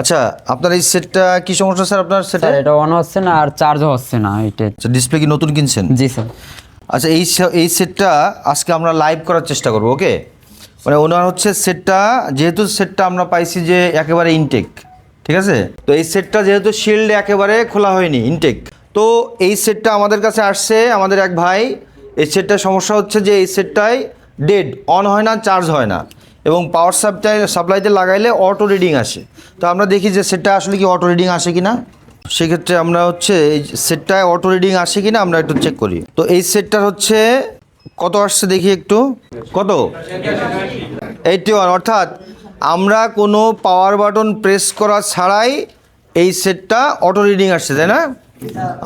আচ্ছা আপনার এই সেটটা কি সমস্যা স্যার আপনার সেটা স্যার এটা অন হচ্ছে না আর চার্জও হচ্ছে না এটা আচ্ছা ডিসপ্লে কি নতুন কিনছেন? জি স্যার। আচ্ছা এই এই সেটটা আজকে আমরা লাইভ করার চেষ্টা করব ওকে মানে ওনার হচ্ছে সেটটা যেহেতু সেটটা আমরা পাইছি যে একেবারে ইনটেক ঠিক আছে? তো এই সেটটা যেহেতু শিল্ড একেবারে খোলা হয়নি ইনটেক তো এই সেটটা আমাদের কাছে আসছে আমাদের এক ভাই এই সেটটার সমস্যা হচ্ছে যে এই সেটটায় ডেড অন হয় না চার্জ হয় না। এবং পাওয়ার সাপ্লাই সাপ্লাইতে লাগাইলে অটো রিডিং আসে। তো আমরা দেখি যে সেটটা আসলে কি অটো রিডিং আসে কি না সেক্ষেত্রে আমরা হচ্ছে এই সেটটায় অটো রিডিং আসে কি না আমরা একটু চেক করি। তো এই সেটটার হচ্ছে কত আসছে দেখি একটু। কত? এইটি ওয়ান অর্থাৎ আমরা কোনো পাওয়ার বাটন প্রেস করা ছাড়াই এই সেটটা অটো রিডিং আসছে, তাই না?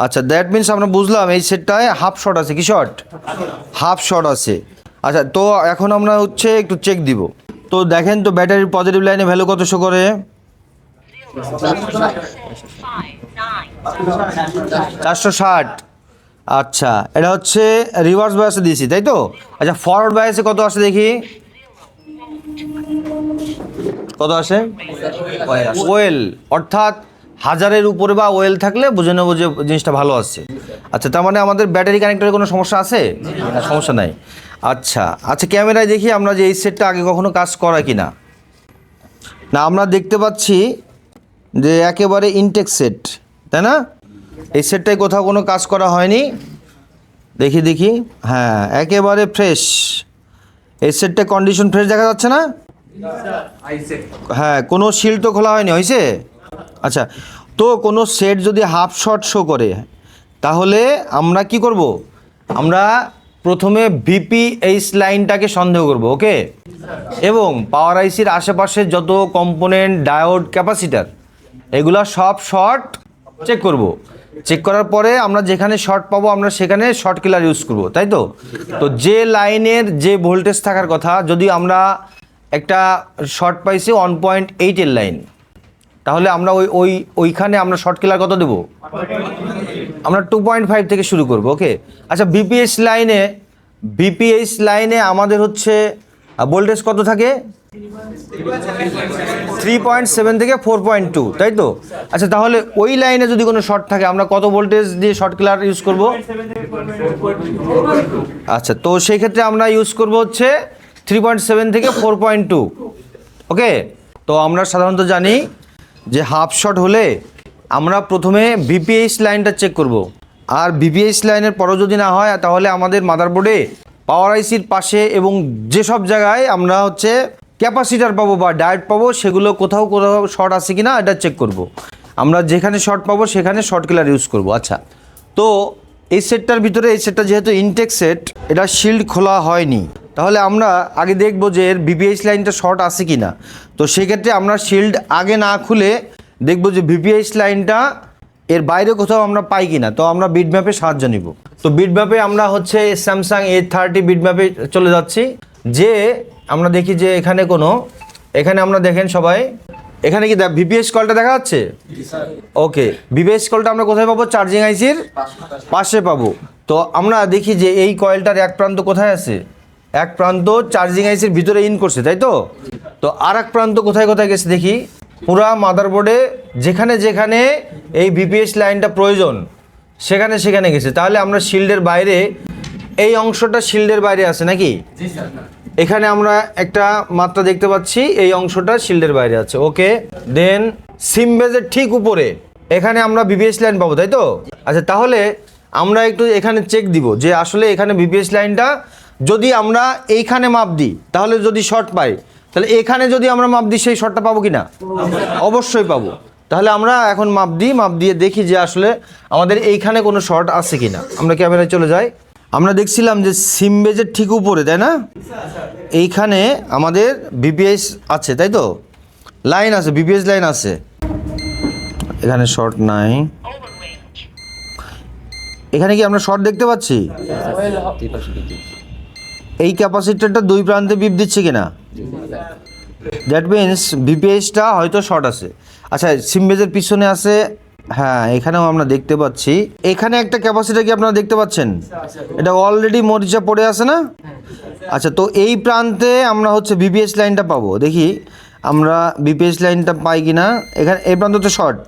আচ্ছা দ্যাট মিন্স আমরা বুঝলাম এই সেটটায় হাফ শট আছে, কি শট হাফ শট আছে। আচ্ছা তো এখন আমরা হচ্ছে একটু চেক দিব। তো দেখেন তো ব্যাটারির পজিটিভ লাইনে ভ্যালু কত শো করে? চারশো ষাট। আচ্ছা এটা হচ্ছে রিভার্স বায়াসে দিয়েছি, তাই তো? আচ্ছা ফরওয়ার্ড বায়াসে কত আসে দেখি? কত আসে? ওয়েল অর্থাৎ হাজারের উপরে বা ওয়েল থাকলে বুঝে নেব যে জিনিসটা ভালো আছে। আচ্ছা তার মানে আমাদের ব্যাটারি কানেক্টরের কোনো সমস্যা আছে? সমস্যা নাই। আচ্ছা আচ্ছা ক্যামেরায় দেখি আমরা যে এই সেটটা আগে কখনো কাজ করা কি না না আমরা দেখতে পাচ্ছি যে একেবারে ইনটেক সেট তাই না? এই সেটটায় কোথাও কোনো কাজ করা হয়নি। দেখি দেখি। হ্যাঁ একেবারে ফ্রেশ এই সেটটা কন্ডিশন ফ্রেশ দেখা যাচ্ছে না? হ্যাঁ কোনো শিল তো খোলা হয়নি হয়েছে আচ্ছা তো কোনো সেট যদি হাফ শট শো করে, তাহলে আমরা কি করব? আমরা প্রথমে ভিপি এইচ লাইনটাকে সন্দেহ করব, ওকে? এবং পাওয়ার আইসির আশেপাশে যত কম্পোনেন্ট, ডায়োড, ক্যাপাসিটার, এগুলো সব শর্ট চেক করব। চেক করার পরে আমরা যেখানে শর্ট পাবো, আমরা সেখানে শর্ট কিলার ইউজ করব, তাই তো? তো যে লাইনের যে ভোল্টেজ থাকার কথা, যদি আমরা একটা শর্ট পাইছি ওয়ান পয়েন্ট এইটের লাইন, তাহলে আমরা ওই ওই ওইখানে আমরা শর্ট কিলার কত দেবো? আমরা টু পয়েন্ট ফাইভ থেকে শুরু করব ওকে আচ্ছা বিপিএস লাইনে বিপিএস লাইনে আমাদের হচ্ছে ভোল্টেজ কত থাকে? থ্রি পয়েন্ট সেভেন থেকে ফোর পয়েন্ট টু তাই তো? আচ্ছা তাহলে ওই লাইনে যদি কোনো শর্ট থাকে, আমরা কত ভোল্টেজ দিয়ে শর্ট কিলার ইউজ করব? আচ্ছা তো সেই ক্ষেত্রে আমরা ইউজ করব হচ্ছে থ্রি পয়েন্ট সেভেন থেকে ফোর পয়েন্ট টু ওকে তো আমরা সাধারণত জানি যে হাফ শট হলে আমরা প্রথমে বিপিএইচ লাইনটা চেক করব। আর বিপিএইচ লাইনের পরও যদি না হয়, তাহলে আমাদের মাদারবোর্ডে পাওয়ার আইসির পাশে এবং যেসব জায়গায় আমরা হচ্ছে ক্যাপাসিটার পাবো বা ডায়েট পাবো, সেগুলো কোথাও কোথাও শর্ট আছে কি না এটা চেক করব। আমরা যেখানে শর্ট পাবো, সেখানে শর্ট কিলার ইউজ করব। আচ্ছা তো এই সেটটার ভিতরে, এই সেটটা যেহেতু ইনটেক সেট এটা শিল্ড খোলা হয়নি। তাহলে আমরা আগে দেখব যে এর বিপিএইচ লাইনটা শর্ট আছে কি না তো সেক্ষেত্রে আমরা শিল্ড আগে না খুলে দেখব যে বিপিএইচ লাইনটা এর বাইরে কোথাও আমরা পাই কি না তো আমরা বিট ম্যাপে সাহায্য নিব। তো বিট ম্যাপে আমরা হচ্ছে স্যামসাং এ থার্টি বিট ম্যাপে চলে যাচ্ছি। যে আমরা দেখি যে এখানে কোনো এখানে আমরা দেখেন সবাই এখানে কি ভিপিএস কলটা দেখা যাচ্ছে? ওকে ভিপিএস কলটা আমরা কোথায় পাবো? চার্জিং আইসির পাশে পাবো। তো আমরা দেখি যে এই কয়েলটার এক প্রান্ত কোথায় আছে? এক প্রান্ত চার্জিং আইসির ভিতরে ইন করছে তাই তো? তো আর এক প্রান্ত কোথায় কোথায় গেছে দেখি। পুরা মাদারবোর্ডে যেখানে যেখানে এই বিপিএস লাইনটা প্রয়োজন সেখানে সেখানে গেছে। তাহলে আমরা শিল্ডের বাইরে এই অংশটা শিল্ডের বাইরে আছে নাকি? এখানে আমরা একটা মাত্রা দেখতে পাচ্ছি এই অংশটা শিল্ডের বাইরে আছে। ওকে দেন সিম বেজের ঠিক উপরে এখানে আমরা বিপিএস লাইন পাবো তাই তো? আচ্ছা তাহলে আমরা একটু এখানে চেক দিব যে আসলে এখানে বিপিএস লাইনটা যদি আমরা এইখানে মাপ দিই তাহলে যদি শর্ট পাই তাহলে এখানে যদি আমরা মাপ দিই, সেই শর্টটা পাবো কি না অবশ্যই পাবো। তাহলে আমরা এখন মাপ দিই, মাপ দিয়ে দেখি যে আসলে আমাদের এইখানে কোনো শর্ট আছে কি না আমরা ক্যামেরায় চলে যাই। আমরা দেখছিলাম যে সিমবেজের ঠিক উপরে, তাই না? এইখানে আমাদের বিপিএস আছে, তাই তো? লাইন আছে, বিপিএস লাইন আছে। এখানে শর্ট নাই। এখানে কি আমরা শর্ট দেখতে পাচ্ছি? এই ক্যাপাসিটারটা দুই প্রান্তে বিপ দিচ্ছে কিনা? দ্যাট মিনস বিপিএসটা হয়তো শর্ট আছে। আচ্ছা সিমবেজের পিছনে আছে হ্যাঁ এখানেও আমরা দেখতে পাচ্ছি। এখানে একটা ক্যাপাসিটার কি আপনারা দেখতে পাচ্ছেন? এটা অলরেডি মরিচা পড়ে আছে না? আচ্ছা তো এই প্রান্তে আমরা হচ্ছে বিপিএস লাইনটা পাবো। দেখি, আমরা বিপিএস লাইনটা পাই কি না এখানে, এই প্রান্ত তো শর্ট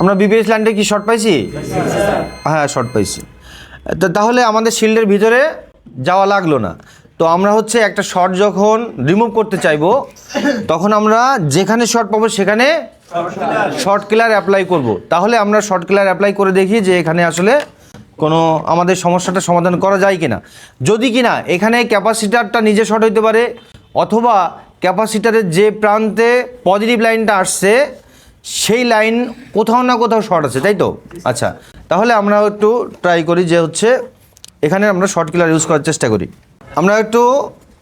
আমরা বিপিএস লাইনটা কি শর্ট পাইছি? হ্যাঁ শর্ট পাইছি। তো, তাহলে আমাদের শিল্ডের ভিতরে যাওয়া লাগল না। তো আমরা হচ্ছে একটা শর্ট যখন রিমুভ করতে চাইব, তখন আমরা যেখানে শর্ট পাবো সেখানে শর্ট কিলার অ্যাপ্লাই করব। তাহলে আমরা শর্ট কিলার অ্যাপ্লাই করে দেখি যে এখানে আসলে কোনো আমাদের সমস্যাটা সমাধান করা যায় কিনা। যদি কিনা এখানে ক্যাপাসিটারটা নিজে শর্ট হইতে পারে, অথবা ক্যাপাসিটারের যে প্রান্তে পজিটিভ লাইনটা আসছে, সেই লাইন কোথাও না কোথাও শর্ট আছে, তাই তো? আচ্ছা তাহলে আমরা একটু ট্রাই করি যে হচ্ছে এখানে আমরা শর্ট কিলার ইউজ করার চেষ্টা করি। আমরা একটু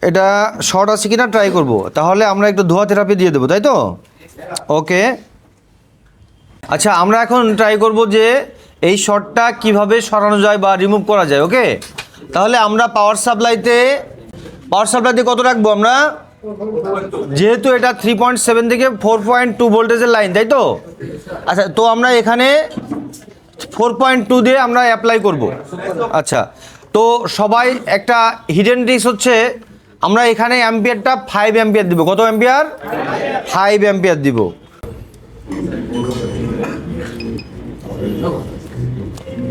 এটা শর্ট আছে কিনা ট্রাই করব। তাহলে আমরা একটু ধোয়া থেরাপি দিয়ে দেবো, তাই তো? ওকে। আচ্ছা আমরা এখন ট্রাই করব যে এই শর্টটা কীভাবে সরানো যায় বা রিমুভ করা যায়, ওকে? তাহলে আমরা পাওয়ার সাপ্লাইতে পাওয়ার সাপ্লাইতে কত রাখব আমরা? যেহেতু এটা থ্রি পয়েন্ট সেভেন থেকে ফোর পয়েন্ট টু ভোল্টেজের লাইন তাই তো? আচ্ছা তো আমরা এখানে ফোর পয়েন্ট টু দিয়ে আমরা অ্যাপ্লাই করব। আচ্ছা তো সবাই একটা হিডেন রিক্স হচ্ছে, আমরা এখানে অ্যাম্পিয়ারটা ফাইভ অ্যাম্পিয়ার দিব। কত অ্যাম্পিয়ার? ফাইভ অ্যাম্পিয়ার দিব।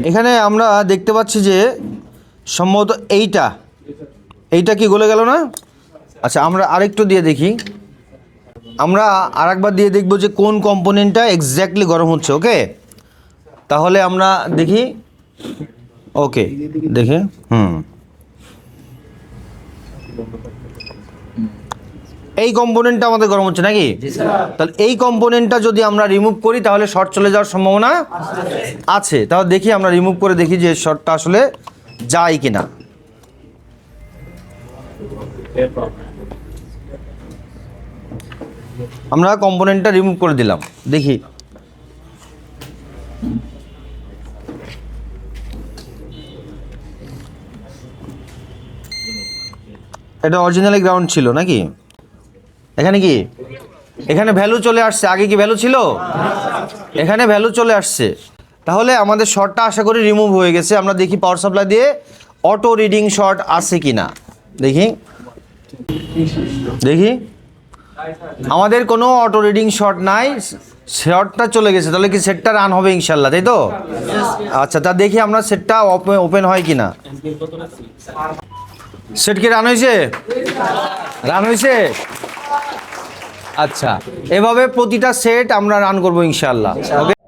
এখানে আমরা দেখতে পাচ্ছি যে সম্ভবত এইটা। এইটা কি গলে গেল না? আচ্ছা আমরা আরেকটু দিয়ে দেখি। আমরা আরেকবার দিয়ে দেখব যে কোন কম্পোনেন্টটা এক্স্যাক্টলি গরম হচ্ছে ওকে তাহলে আমরা দেখি। ওকে দেখে হুম। এই কম্পোনেন্টটা আমাদের গরম হচ্ছে নাকি? তাহলে এই কম্পোনেন্টটা যদি আমরা রিমুভ করি তাহলে শর্ট চলে যাওয়ার সম্ভাবনা আছে। তাহলে দেখি আমরা রিমুভ করে দেখি যে শর্টটা আসলে যায় কিনা। আমরা কম্পোনেন্টটা রিমুভ করে দিলাম। দেখি। এটা অরিজিনালি গ্রাউন্ড ছিল, নাকি? এখানে কি? এখানে ভ্যালু চলে আসছে। আগে কি ভ্যালু ছিল? এখানে ভ্যালু চলে আসছে। তাহলে আমাদের শর্টটা আশা করি রিমুভ হয়ে গেছে। আমরা দেখি পাওয়ার সাপ্লাই দিয়ে অটো রিডিং শর্ট আছে কি না দেখি। দেখি। আমাদের কোনো অটো রিডিং শর্ট নাই। শর্টটা চলে গেছে। তাহলে কি সেটটা রান হবে ইনশাল্লাহ, তাই তো? আচ্ছা তা দেখি আমরা সেটটা ওপেন হয় কি না সেট কি রান হয়েছে রান হয়েছে আচ্ছা এভাবে প্রতিটা সেট আমরা রান করব ইনশাল্লাহ ওকে